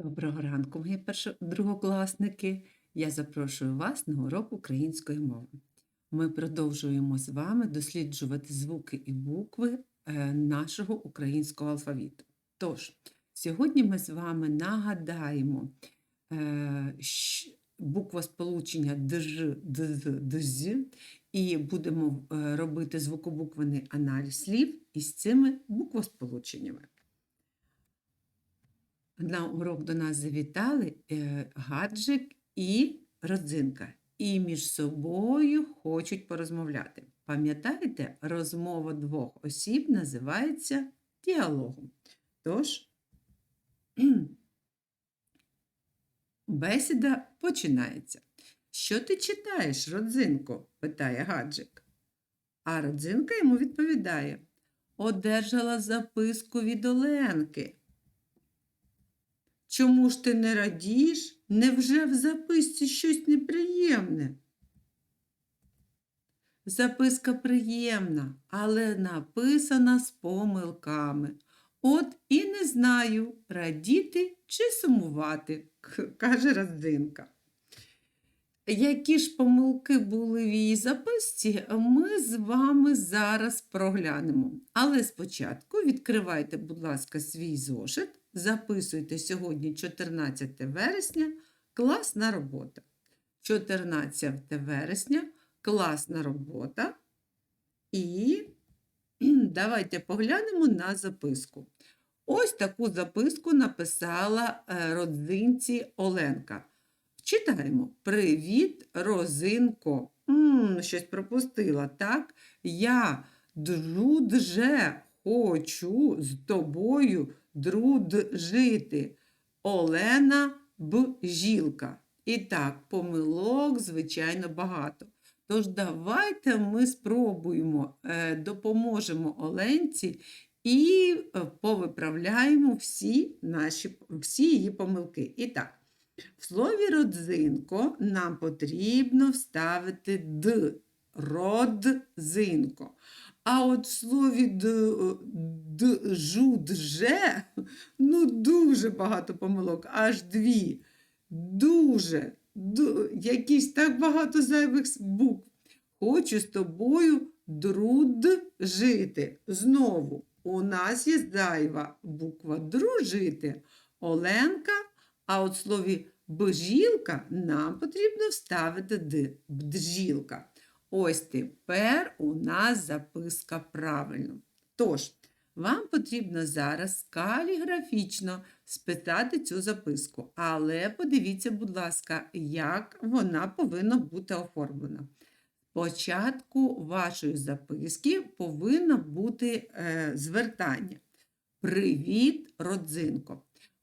Доброго ранку, мої першо- другокласники. Я запрошую вас на урок української мови. Ми продовжуємо з вами досліджувати звуки і букви е, нашого українського алфавіту. Тож, сьогодні ми з вами нагадаємо е, щ- буквосполучення дж, дз, дз, і будемо е, робити звукобуквений аналіз слів із цими буквосполученнями. На урок до нас завітали е, гаджик і родзинка. І між собою хочуть порозмовляти. Пам'ятаєте, розмова двох осіб називається діалогом. Тож, бесіда починається. Що ти читаєш, родзинко? питає гаджик. А родзинка йому відповідає: Одержала записку від Оленки. Чому ж ти не радієш? Невже в записці щось неприємне? Записка приємна, але написана з помилками. От і не знаю, радіти чи сумувати, каже Родзинка. Які ж помилки були в її записці, ми з вами зараз проглянемо. Але спочатку відкривайте, будь ласка, свій зошит, записуйте сьогодні 14 вересня, класна робота. 14 вересня, класна робота. І давайте поглянемо на записку. Ось таку записку написала е, родзинці Оленка. Читаємо. Привіт, Розинко. м щось пропустила, так? Я друже хочу з тобою дружити. Олена Бжілка. І так, помилок, звичайно, багато. Тож давайте ми спробуємо, е, допоможемо Оленці і е, повиправляємо всі, наші, всі її помилки. І так, в слові родзинко нам потрібно вставити д. Родзинко. А от в слові д, д, жу, дже, ну дуже багато помилок, аж дві. Дуже, ду, якісь так багато зайвих букв. Хочу з тобою дружити. Знову, у нас є зайва буква дружити. Оленка, а от слові бжілка нам потрібно вставити д. Бджілка. Ось тепер у нас записка правильно. Тож, вам потрібно зараз каліграфічно списати цю записку, але подивіться, будь ласка, як вона повинна бути оформлена. Спочатку вашої записки повинно бути е, звертання. Привіт, родзинко.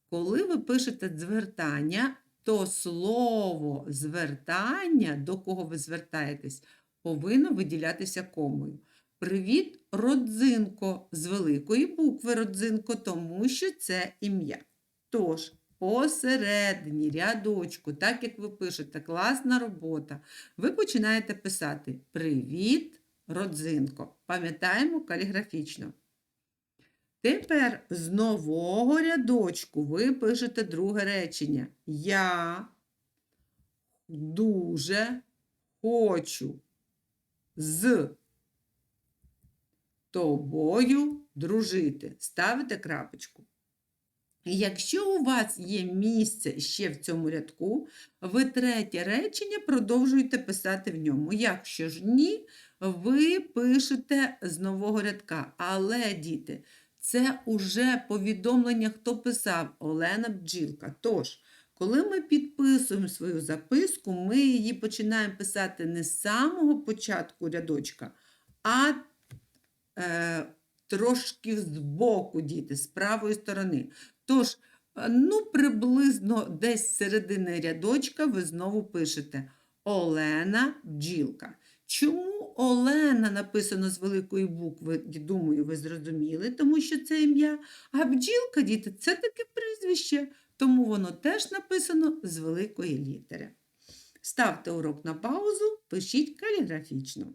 Коли ви пишете звертання, то слово звертання, до кого ви звертаєтесь, повинно виділятися комою. Привіт, родзинко, з великої букви родзинко, тому що це ім'я. Тож, посередині рядочку, так як ви пишете, класна робота, ви починаєте писати Привіт, родзинко. Пам'ятаємо каліграфічно. Тепер з нового рядочку ви пишете друге речення. Я дуже хочу з тобою дружити. Ставите крапочку. Якщо у вас є місце ще в цьому рядку, ви третє речення продовжуєте писати в ньому. Якщо ж ні, ви пишете з нового рядка. Але, діти, це уже повідомлення, хто писав Олена Бджілка. Тож, коли ми підписуємо свою записку, ми її починаємо писати не з самого початку рядочка, а е, трошки збоку, діти, з правої сторони. Тож, е, ну, приблизно десь з середини рядочка ви знову пишете Олена Бджілка. Чому Олена написано з великої букви, думаю, ви зрозуміли, тому що це ім'я. А бджілка, діти, це таке прізвище, тому воно теж написано з великої літери. Ставте урок на паузу, пишіть каліграфічно.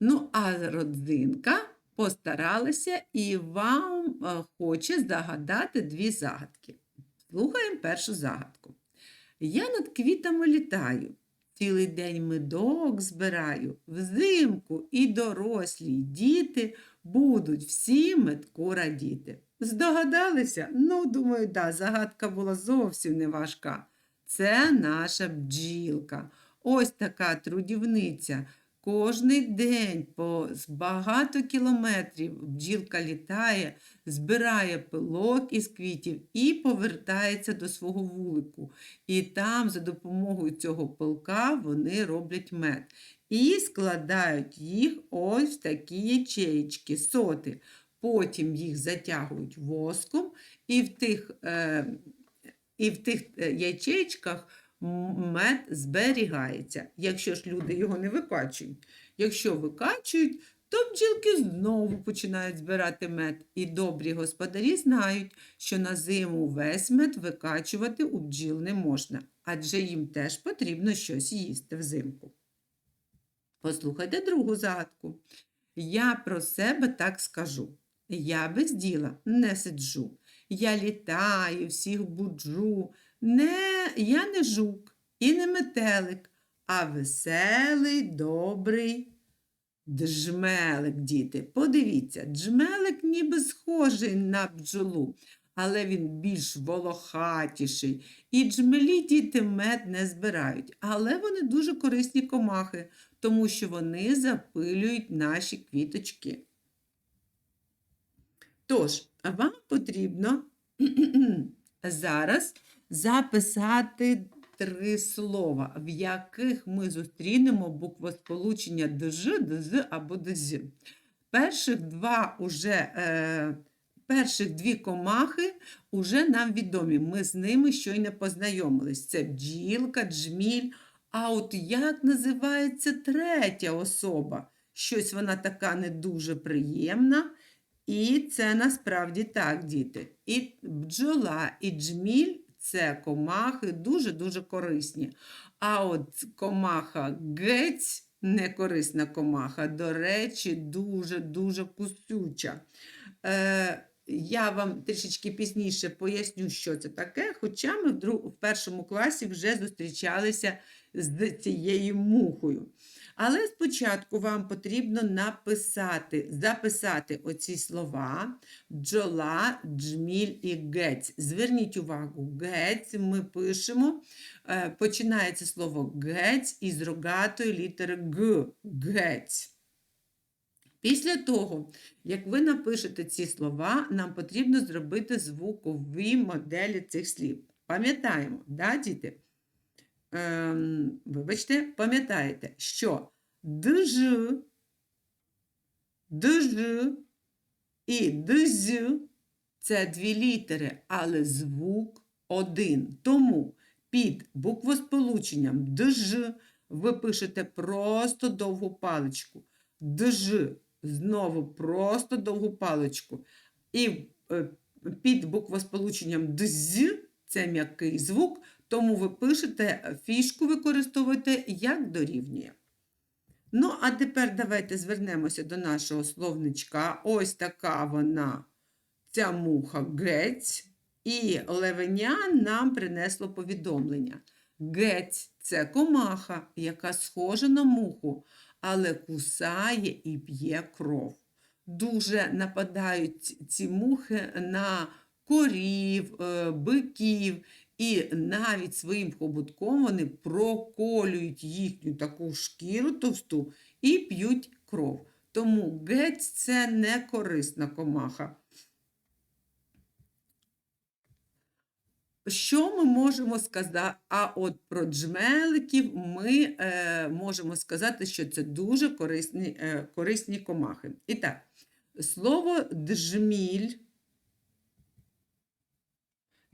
Ну, а родзинка постаралася і вам е, хоче загадати дві загадки. Слухаємо першу загадку. Я над квітами літаю, цілий день медок збираю, взимку і дорослі, й діти будуть всі метку радіти. Здогадалися? Ну, думаю, да, загадка була зовсім не важка. Це наша бджілка. Ось така трудівниця. Кожний день по багато кілометрів бджілка літає, збирає пилок із квітів і повертається до свого вулику. І там за допомогою цього пилка вони роблять мед. І складають їх ось в такі ячеїчки, соти. Потім їх затягують воском, і в тих, е, і в тих е, мед зберігається, якщо ж люди його не викачують. Якщо викачують, то бджілки знову починають збирати мед. І добрі господарі знають, що на зиму весь мед викачувати у бджіл не можна, адже їм теж потрібно щось їсти взимку. Послухайте другу загадку. Я про себе так скажу. Я без діла не сиджу. Я літаю, всіх буджу. Не, я не жук і не метелик, а веселий, добрий джмелик, діти. Подивіться, джмелик ніби схожий на бджолу, але він більш волохатіший. І джмелі діти мед не збирають, але вони дуже корисні комахи, тому що вони запилюють наші квіточки. Тож, вам потрібно зараз записати три слова, в яких ми зустрінемо буквосполучення ДЖ, ДЗ або ДЗ. Перших два уже, е, перших дві комахи уже нам відомі. Ми з ними щойно познайомились. Це бджілка, джміль. А от як називається третя особа? Щось вона така не дуже приємна. І це насправді так, діти. І бджола, і джміль це комахи дуже-дуже корисні. А от комаха гець, некорисна комаха, до речі, дуже-дуже кусюча. Е, я вам трішечки пізніше поясню, що це таке, хоча ми в, першому класі вже зустрічалися з цією мухою. Але спочатку вам потрібно написати, записати оці слова бджола, джміль і гець. Зверніть увагу, гець ми пишемо, е, починається слово гець із рогатої літери Г. Гець. Після того, як ви напишете ці слова, нам потрібно зробити звукові моделі цих слів. Пам'ятаємо, да, діти? Ем, вибачте, пам'ятаєте, що дж, дж і дз це дві літери, але звук один. Тому під буквосполученням дж ви пишете просто довгу паличку. Дж знову просто довгу паличку. І е, під буквосполученням дз це м'який звук, тому ви пишете фішку використовуєте як дорівнює. Ну, а тепер давайте звернемося до нашого словничка. Ось така вона, ця муха гець. І левеня нам принесло повідомлення. Гець це комаха, яка схожа на муху, але кусає і п'є кров. Дуже нападають ці мухи на корів, е, биків, і навіть своїм хоботком вони проколюють їхню таку шкіру товсту і п'ють кров. Тому гець це не корисна комаха. Що ми можемо сказати? А от про джмеликів ми е, можемо сказати, що це дуже корисні, е, корисні комахи. І так, слово джміль.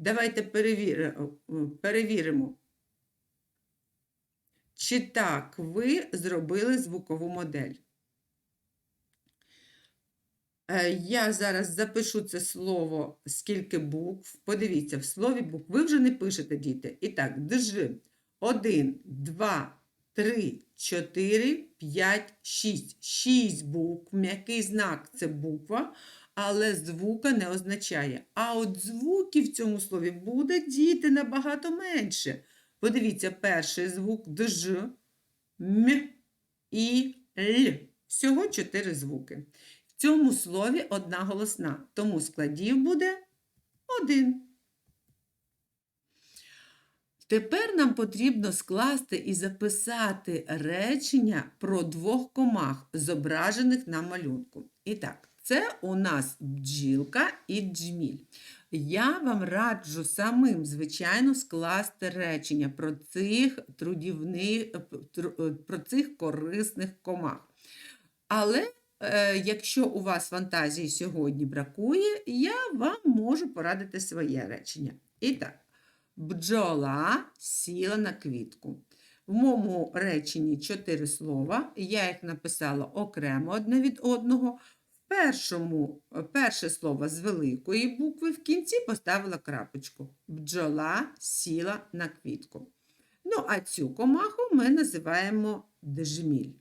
Давайте перевіримо, чи так ви зробили звукову модель. Е, Я зараз запишу це слово, скільки букв. Подивіться, в слові букв ви вже не пишете, діти. І так, дж. Один, два, 3, 4, 5, 6. 6 букв. М'який знак це буква, але звука не означає. А от звуків в цьому слові буде діти набагато менше. Подивіться, перший звук дж, м і л. Всього 4 звуки. В цьому слові одна голосна, тому складів буде один. Тепер нам потрібно скласти і записати речення про двох комах, зображених на малюнку. І так, це у нас бджілка і джміль. Я вам раджу самим, звичайно, скласти речення про цих трудівних, про цих корисних комах. Але е, якщо у вас фантазії сьогодні бракує, я вам можу порадити своє речення. І так, бджола сіла на квітку. В моєму реченні чотири слова. Я їх написала окремо одне від одного. Першому, е, перше слово з великої букви в кінці поставила крапочку. Бджола сіла на квітку. Ну, а цю комаху ми називаємо джміль.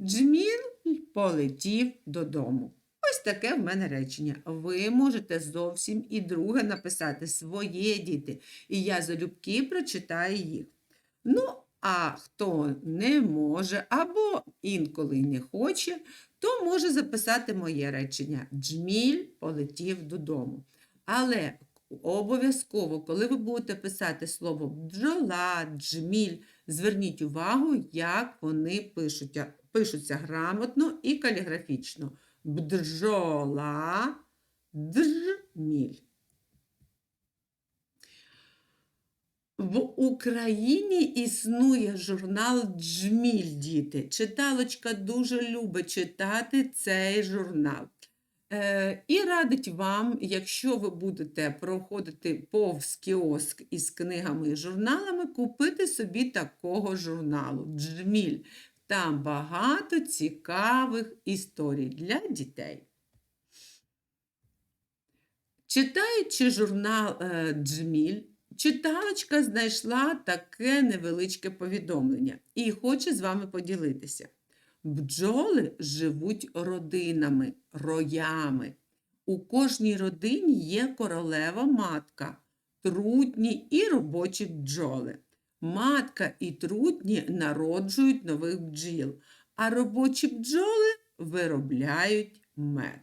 Джміль полетів додому. Ось таке в мене речення. Ви можете зовсім і друге написати своє діти, і я залюбки прочитаю їх. Ну, а хто не може або інколи не хоче, то може записати моє речення. Джміль полетів додому. Але обов'язково, коли ви будете писати слово бджола, джміль, зверніть увагу, як вони пишуться, пишуться грамотно і каліграфічно. Бджола, джміль. В Україні існує журнал Джміль, діти. Читалочка дуже любить читати цей журнал. Е, і радить вам, якщо ви будете проходити повз кіоск із книгами і журналами, купити собі такого журналу Джміль. Там багато цікавих історій для дітей. Читаючи журнал е, Джміль, читалочка знайшла таке невеличке повідомлення і хоче з вами поділитися. Бджоли живуть родинами, роями. У кожній родині є королева матка, трутні і робочі бджоли. Матка і трутні народжують нових бджіл, а робочі бджоли виробляють мед.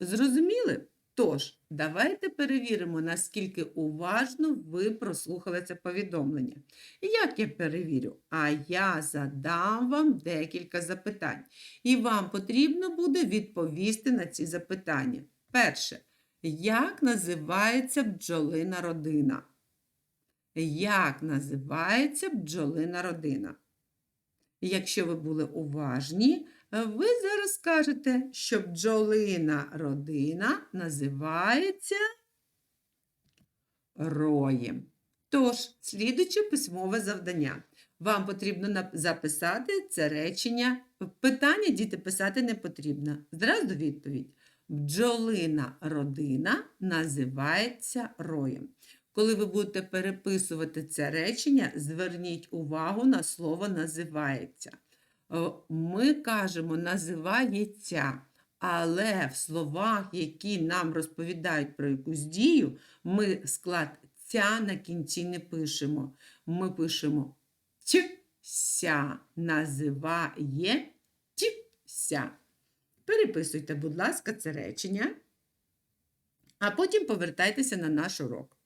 Зрозуміли? Тож, давайте перевіримо, наскільки уважно ви прослухали це повідомлення. Як я перевірю? А я задам вам декілька запитань. І вам потрібно буде відповісти на ці запитання. Перше. Як називається бджолина родина? Як називається бджолина родина? Якщо ви були уважні, ви зараз скажете, що бджолина родина називається роєм. Тож, слідуюче письмове завдання. Вам потрібно записати це речення. Питання діти писати не потрібно. Зразу відповідь. Бджолина родина називається роєм. Коли ви будете переписувати це речення, зверніть увагу на слово називається. Е, Ми кажемо називається, але в словах, які нам розповідають про якусь дію, ми склад ця на кінці не пишемо. Ми пишемо ся, називає ся. Переписуйте, будь ласка, це речення, а потім повертайтеся на наш урок.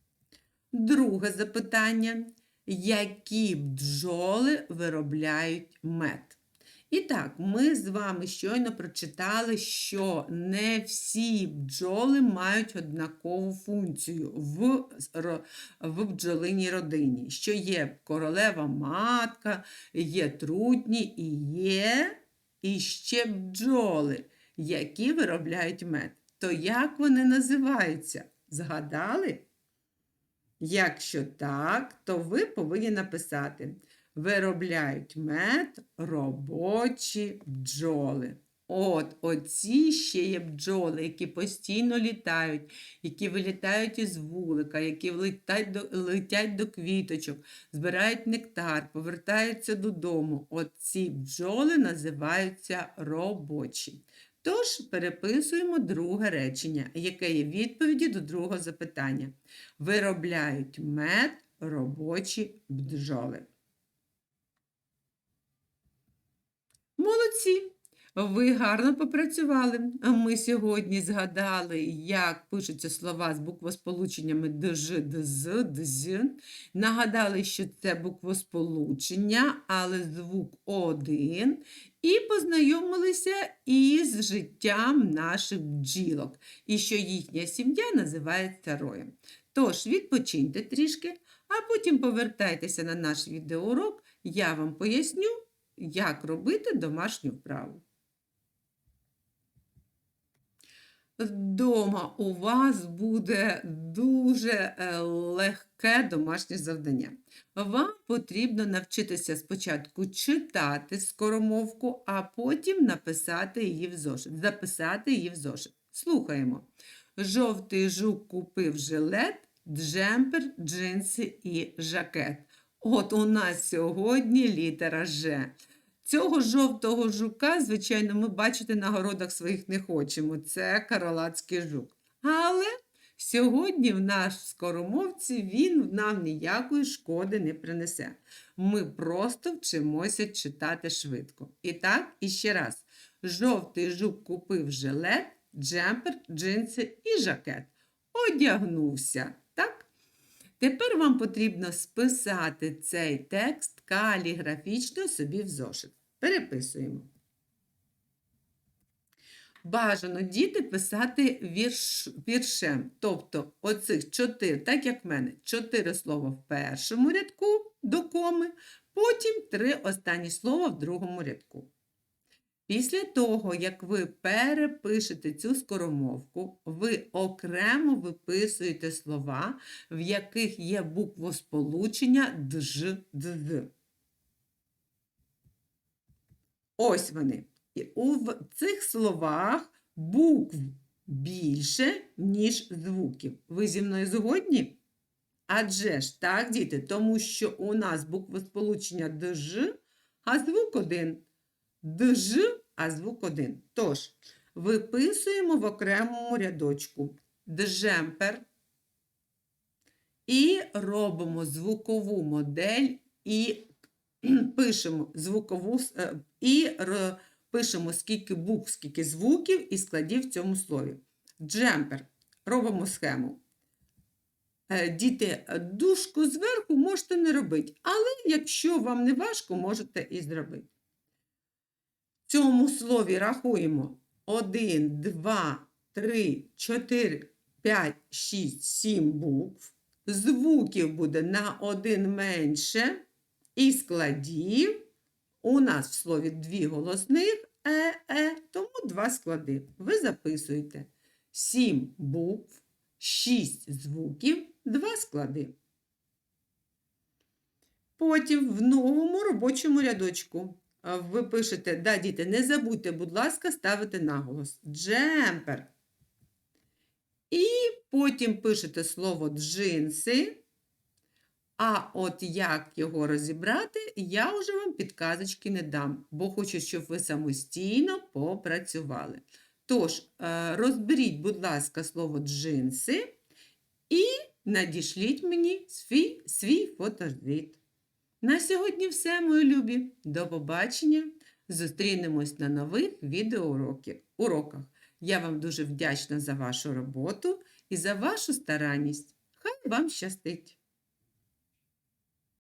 Друге запитання. Які бджоли виробляють мед? І так, ми з вами щойно прочитали, що не всі бджоли мають однакову функцію в, в бджолиній родині, що є королева матка, є трутні і є іще бджоли, які виробляють мед. То як вони називаються? Згадали? Якщо так, то ви повинні написати: виробляють мед робочі бджоли. От, оці ще є бджоли, які постійно літають, які вилітають із вулика, які летять до, летять до квіточок, збирають нектар, повертаються додому. Оці бджоли називаються робочі. Тож переписуємо друге речення, яке є відповіді до другого запитання. Виробляють мед робочі бджоли. Молодці! Ви гарно попрацювали. Ми сьогодні згадали, як пишуться слова з буквосполученнями дж, дз, дз. Нагадали, що це буквосполучення, але звук один. І познайомилися із життям наших бджілок, і що їхня сім'я називається роєм. Тож, відпочиньте трішки, а потім повертайтеся на наш відеоурок, я вам поясню, як робити домашню вправу. Вдома у вас буде дуже е, легке домашнє завдання. Вам потрібно навчитися спочатку читати скоромовку, а потім написати її в зошит, записати її в зошит. Слухаємо. Жовтий жук купив жилет, джемпер, джинси і жакет. От у нас сьогодні літера Ж. Цього жовтого жука, звичайно, ми бачити на городах своїх не хочемо. Це каралацький жук. Але сьогодні в наш скоромовці він нам ніякої шкоди не принесе. Ми просто вчимося читати швидко. І так, іще раз. Жовтий жук купив жилет, джемпер, джинси і жакет. Одягнувся. Тепер вам потрібно списати цей текст каліграфічно собі в зошит. Переписуємо. Бажано діти писати вірш, віршем. Тобто оцих чотири, так як в мене, чотири слова в першому рядку до коми, потім три останні слова в другому рядку. Після того, як ви перепишете цю скоромовку, ви окремо виписуєте слова, в яких є буквосполучення дж, дз. Ось вони. І у цих словах букв більше, ніж звуків. Ви зі мною згодні? Адже ж так, діти, тому що у нас буквосполучення дж, а звук один. Дж, а звук один. Тож, виписуємо в окремому рядочку джемпер і робимо звукову модель і пишемо звукову е, і пишемо скільки букв, скільки звуків і складів в цьому слові. Джемпер. Робимо схему. Е, Діти, дужку зверху можете не робити, але якщо вам не важко, можете і зробити. В цьому слові рахуємо 1, 2, 3, 4, 5, 6, 7 букв. Звуків буде на один менше. І складів у нас в слові дві голосних е, е, тому два склади. Ви записуєте 7 букв, 6 звуків, 2 склади. Потім в новому робочому рядочку ви пишете, да, діти, не забудьте, будь ласка, ставити наголос. Джемпер. І потім пишете слово джинси. А от як його розібрати, я вже вам підказочки не дам, бо хочу, щоб ви самостійно попрацювали. Тож, е, розберіть, будь ласка, слово джинси і надішліть мені свій, свій фотозвіт. На сьогодні все, мої любі. До побачення! Зустрінемось на нових відеоуроках. Я вам дуже вдячна за вашу роботу і за вашу старанність. Хай вам щастить!